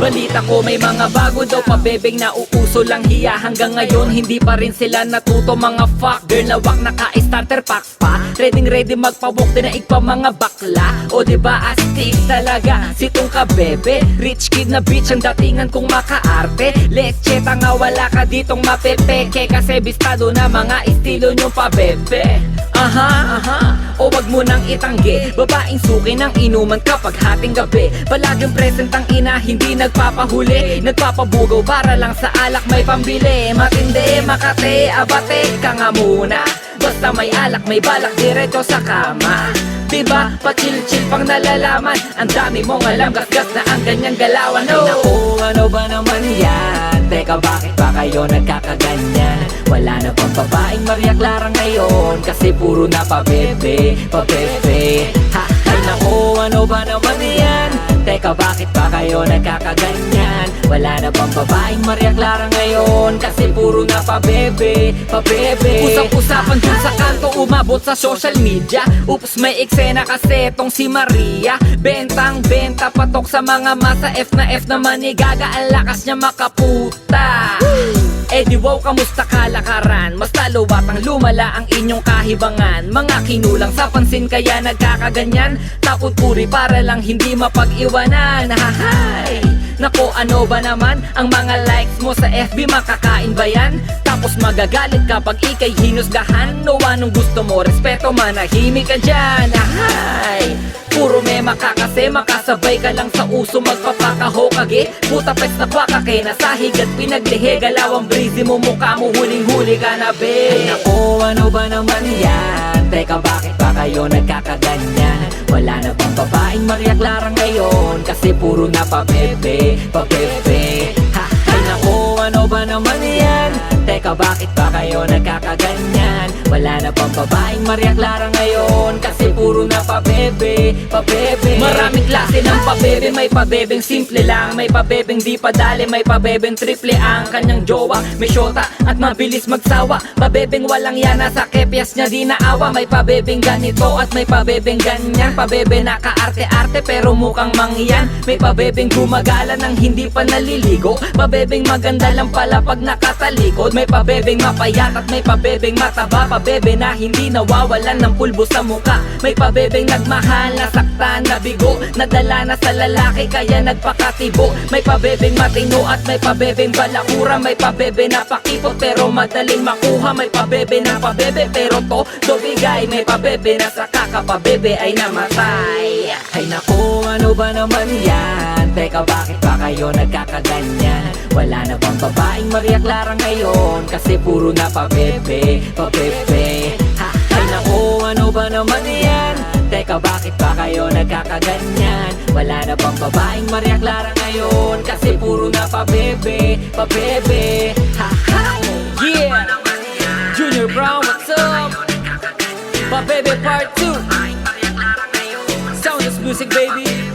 balita ko may mga bago daw pabebeng na uuso lang hiya. Hanggang ngayon hindi pa rin sila natuto mga fuck Girl na wak naka-starter pack pa. Ready ready magpabok dinaig pa mga bakla. O diba astig talaga. Si tong kabebe Rich kid na bitch ang datingan kong makaarte. Leche tanga wala ka ditong mapepeke Kasi bistado na mga estilo nyo pabebe Aha, aha, o wag mo nang itanggi. Babaeng suki ng inuman kapag hating gabi. Palaging present ang ina, hindi nagpapahuli. Nagpapabugaw para lang sa alak may pambili. Matindi, makate, abate. Ka nga muna. Basta may alak, may balak, diretso sa kama Diba, pa-chill-chill pang nalalaman Ang dami mong alam, gasgas na ang ganyang galawan no? Naku, ano ba naman yan? Teka, bakit ba kayo nagkakaganyan? Wala na pang babaeng Maria Clara ngayon Kasi puro na pabebe, pabebe Ha, ay naku, ano ba naman yan? Teka, bakit ba kayo nagkakaganyan? Wala na bang babaeng Maria Clara ngayon? Kasi puro na pabebe, pabebe. Usap-usapan dun sa kanto, umabot sa social media. Oops, may eksena kasi tong si Maria. Bentang benta patok sa mga masa. F na F naman ni Gaga Ang lakas niya makaputa di wow, kamusta kalakaran? Mas lalo batang lumala ang inyong kahibangan. Mga kinulang sa pansin kaya nagkakaganyan. Takot puri para lang hindi mapag-iwanan. Hahay! Nako ano ba naman? Ang mga likes mo sa FB makakain ba yan? Tapos magagalit kapag ikay hinusgahan No anong gusto mo, respeto manahimik ka dyan kasi makasabay ka lang sa uso magpapakahokage Puta pes na baka kay nasahig at pinaglihe Galaw ang breezy mo mukha mo huling-huli ka na be Ay nako ano ba naman yan? Teka bakit ba kayo nagkakaganyan? Wala na bang babaeng Maria Clara ngayon? Kasi puro na pabebe, pabebe Ha, ay nako ano ba naman yan? Teka bakit ba kayo nagkakaganyan? Wala na bang babaeng Maria Clara ngayon? Pabebe May pabebeng simple lang. May pabebeng di padali. May pabebeng triple ang kanyang jowa. May syota at mabilis magsawa. Pabebeng walang yana sa kepyas niya di naawa. May pabebeng ganito at may pabebeng ganyan. Pabebe na kaarte-arte pero mukhang mangyan May pabebeng gumagala ng hindi pa naliligo. Pabebeng maganda lang pala pag nakatalikod. May pabebeng mapayat at may pabebeng mataba. Pabebe na hindi nawawalan ng pulbo sa muka May pabebeng nagmahal, nasaktan, nabigo. Nadala na sa lalaki kaya nagpakatibo. May pabebeng matino at may pabebeng balakura. May pabebe na pakipot pero madaling makuha. May pabebe na pabebe pero to dobigay May pabebe na sa kakapabebe ay namatay. Ay naku, ano ba naman yan? Teka bakit ba kayo nagkakaganyan? Wala na bang babaeng Maria Clara ngayon? Kasi puro na pabebe, pabebe. Ay naku, ano ba naman Teka bakit ba kayo nagkakaganyan? Wala na bang babaeng Maria Clara ngayon? Kasi puro na pabebe, pabebe Ha, ha, yeah Junior Brown, what's up? Pabebe part 2 Sound is music baby